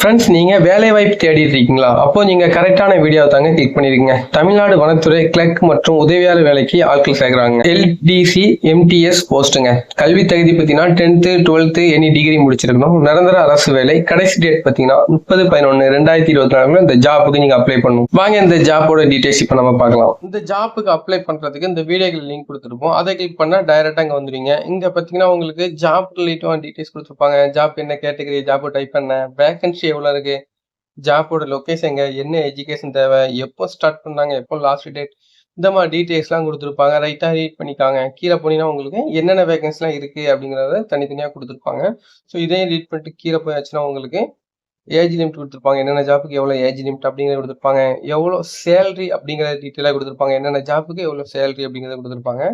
Friends நீங்கள் வேலை வாய்ப்பு தேடிட்டு இருக்கீங்களா? அப்போ நீங்கள் கரெக்டான வீடியோ தாங்க கிளிக் பண்ணிருக்கீங்க. தமிழ்நாடு வனத்துறை கிளர்க் மற்றும் உதவியாளர் வேலைக்கு ஆட்கள் சேர்க்குறாங்க. எல்டிசி எம்டிஎஸ் போஸ்ட்டுங்க கல்வி தகுதி பார்த்தீங்கன்னா டென்த்து டுவெல்த்து எனி டிகிரி முடிச்சிருக்கணும். நிரந்தர அரசு வேலை. கடைசி டேட் பார்த்தீங்கன்னா முப்பது பதினொன்று ரெண்டாயிரத்தி இருபத்தி நாலுல இந்த ஜாப்புக்கு நீங்கள் அப்ளை பண்ணணும். வாங்க இந்த ஜாப்போட டீடைல்ஸ் இப்போ நம்ம பார்க்கலாம். இந்த ஜாப்புக்கு அப்ளை பண்ணுறதுக்கு இந்த வீடியோக்கு லிங்க் கொடுத்துருப்போம். அதை கிளிக் பண்ணால் டைரெக்டாக இங்கே வந்துடுவீங்க இங்கே பார்த்தீங்கன்னா உங்களுக்கு ஜாப் ரிலேட்டிவான டீடைல்ஸ் கொடுத்துருப்பாங்க. ஜாப் என்ன கேட்டகரி ஜாப் டைப் பண்ண வேகன்சி எவ்வளோ இருக்கு? ஜாப்போட லொக்கேஷன் என்ன எஜுகேஷன் தேவை? எப்போ ஸ்டார்ட் பண்ணாங்க? எப்போ லாஸ்ட் டேட் இந்த மாதிரி டீட்டெயில்ஸ்லாம் கொடுத்துருப்பாங்க. ரைட்டாக ரீட் பண்ணிக்காங்க. கீழே போனீங்கன்னா உங்களுக்கு என்னென்ன வேகன்ஸ்லாம் இருக்குது அப்படிங்கிறத தனித்தனியாக கொடுத்துருப்பாங்க. ஸோ இதையும் ரீட் பண்ணிட்டு கீழே போயாச்சுன்னா உங்களுக்கு ஏஜ் லிமிட் கொடுத்துருப்பாங்க. என்னென்ன ஜாப்புக்கு எவ்வளோ ஏஜ் லிமிட் அப்படிங்கிறத கொடுத்துருப்பாங்க. எவ்வளோ சேலரி அப்படிங்கிற டீட்டெயிலாக கொடுத்துருப்பாங்க. என்னென்ன ஜாப்புக்கு எவ்வளோ சேலரி அப்படிங்கிறத கொடுத்துருப்பாங்க.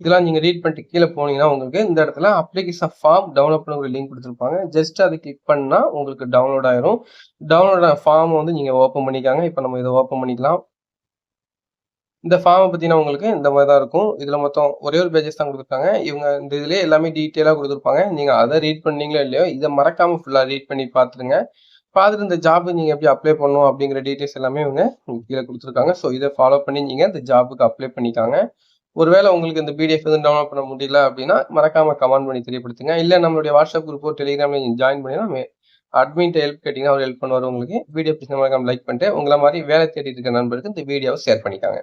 இதெல்லாம் நீங்கள் ரீட் பண்ணிட்டு கீழே போனீங்கன்னா உங்களுக்கு இந்த இடத்துல அப்ளிகேஷன் ஃபார்ம் டவுன்லோட் பண்ண ஒரு லிங்க் கொடுத்துருப்பாங்க. ஜஸ்ட் அதை கிளிக் பண்ணால் உங்களுக்கு டவுன்லோட் ஆயிரும். டவுன்லோட் ஆன ஃபார்ம் வந்து நீங்கள் ஓப்பன் பண்ணிக்காங்க. இப்போ நம்ம இதை ஓப்பன் பண்ணிக்கலாம். இந்த ஃபார்மை பார்த்தீங்கன்னா உங்களுக்கு இந்த மாதிரி தான் இருக்கும். இதில் மொத்தம் ஒரே ஒரு பேஜஸ் தான் கொடுத்துருக்காங்க. இவங்க இந்த இதிலே எல்லாமே டீட்டெயிலாக கொடுத்துருப்பாங்க. நீங்கள் அதை ரீட் பண்ணீங்களோ இல்லையோ இதை மறக்காமல் ஃபுல்லாக ரீட் பண்ணி பார்த்துருங்க பார்த்துட்டு இந்த ஜாபுக்கு நீங்கள் எப்படி அப்ளை பண்ணணும் அப்படிங்கிற டீட்டெயில்ஸ் எல்லாமே இவங்க கீழே கொடுத்துருக்காங்க. ஸோ இதை ஃபாலோ பண்ணி நீங்கள் இந்த ஜாபுக்கு அப்ளை பண்ணிக்காங்க. ஒருவேளை உங்களுக்கு இந்த பிடிஎஃப் வந்து டவுன்லோட் பண்ண முடியல அப்படின்னா மறக்காம கமெண்ட் பண்ணி தெரியப்படுத்துங்க. இல்லை நம்மளுடைய வாட்ஸ்அப் குரூப்போ டெலிகிராம்ல நீங்கள் ஜாயின் பண்ணினா அட்மின்ட்ட ஹெல்ப் கேட்டிங்கன்னா அவர் ஹெல்ப் பண்ணுவார் உங்களுக்கு. வீடியோ பிடிச்ச மறக்காம லைக் பண்ணிட்டு உங்களை மாதிரி வேலை தேடிட்டு இருக்க நண்பருக்கு இந்த வீடியோவை ஷேர் பண்ணிக்காங்க.